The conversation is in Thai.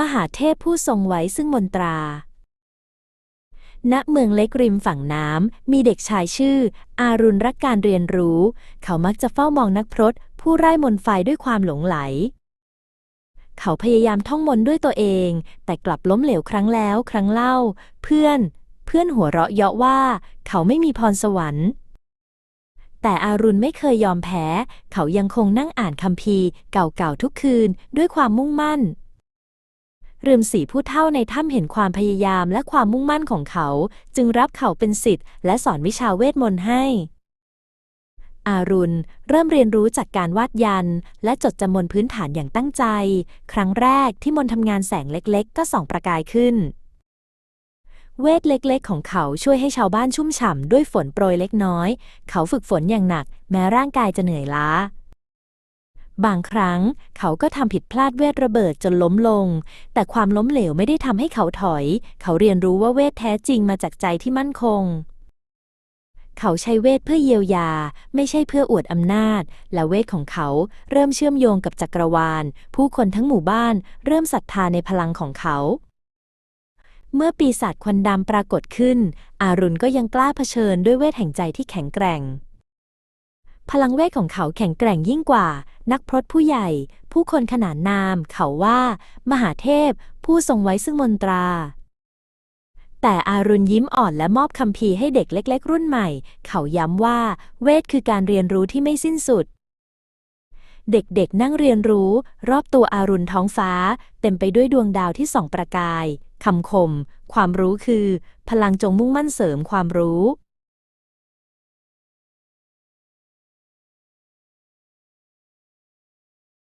มหาเทพผู้ทรงไว้ซึ่งมนตรา ณ เมืองเล็กริมฝั่งน้ำ มีเด็กชายชื่อ อารุณรักการเรียนรู้ เขามักจะเฝ้ามองนักพรตผู้ไร้มนไฟด้วยความหลงไหล เขาพยายามท่องมนด้วยตัวเอง แต่กลับล้มเหลวครั้งแล้วครั้งเล่า เพื่อน เพื่อนหัวเราะเยาะว่า เขาไม่มีพรสวรรค์แต่อารุณไม่เคยยอมแพ้ เขายังคงนั่งอ่านคัมภีร์เก่าๆทุกคืนด้วยความมุ่งมั่น รืมสีผู้เท่าในถ้ำเห็นความพยายามและความมุ่งมั่นของเขา จึงรับเขาเป็นศิษย์และสอนวิชาเวทมนต์ให้ อารุณ เริ่มเรียนรู้จากการวาดยัน และจดจำมนพื้นฐานอย่างตั้งใจ ครั้งแรกที่มนทำงานแสงเล็กๆ ก็ส่องประกายขึ้น เวทเล็กๆ ของเขาช่วยให้ชาวบ้านชุ่มฉ่ำด้วยฝนโปรยเล็กน้อย เขาฝึกฝนอย่างหนัก แม้ร่างกายจะเหนื่อยล้า บางครั้งเขาก็ทำผิดพลาดเวทระเบิดจนล้มลง แต่ความล้มเหลวไม่ได้ทำให้เขาถอย เขาเรียนรู้ว่าเวทแท้จริงมาจากใจที่มั่นคง เขาใช้เวทเพื่อเยียวยา ไม่ใช่เพื่ออวดอำนาจ และเวทของเขาเริ่มเชื่อมโยงกับจักรวาล ผู้คนทั้งหมู่บ้านเริ่มศรัทธาในพลังของเขาเมื่อปีศาจควันดำปรากฏขึ้น อารุณก็ยังกล้าเผชิญด้วยเวทแห่งใจที่แข็งแกร่ง พลังเวทของเขาแข็งแกร่งยิ่งกว่า นักพรตผู้ใหญ่ ผู้คนขนานนาม เขาว่า มหาเทพ ผู้ทรงไว้ซึ่งมนตรา แต่อารุณยิ้มอ่อนและมอบคัมภีให้เด็กเล็ก ๆ รุ่นใหม่ เขาย้ำว่า เวทคือการเรียนรู้ที่ไม่สิ้นสุดเด็กๆ นั่งเรียนรู้ รอบตัวอารุณท้องฟ้า เต็มไปด้วยดวงดาวที่ส่องประกาย คำคม ความรู้คือ พลังจงมุ่งมั่นเสริมความรู้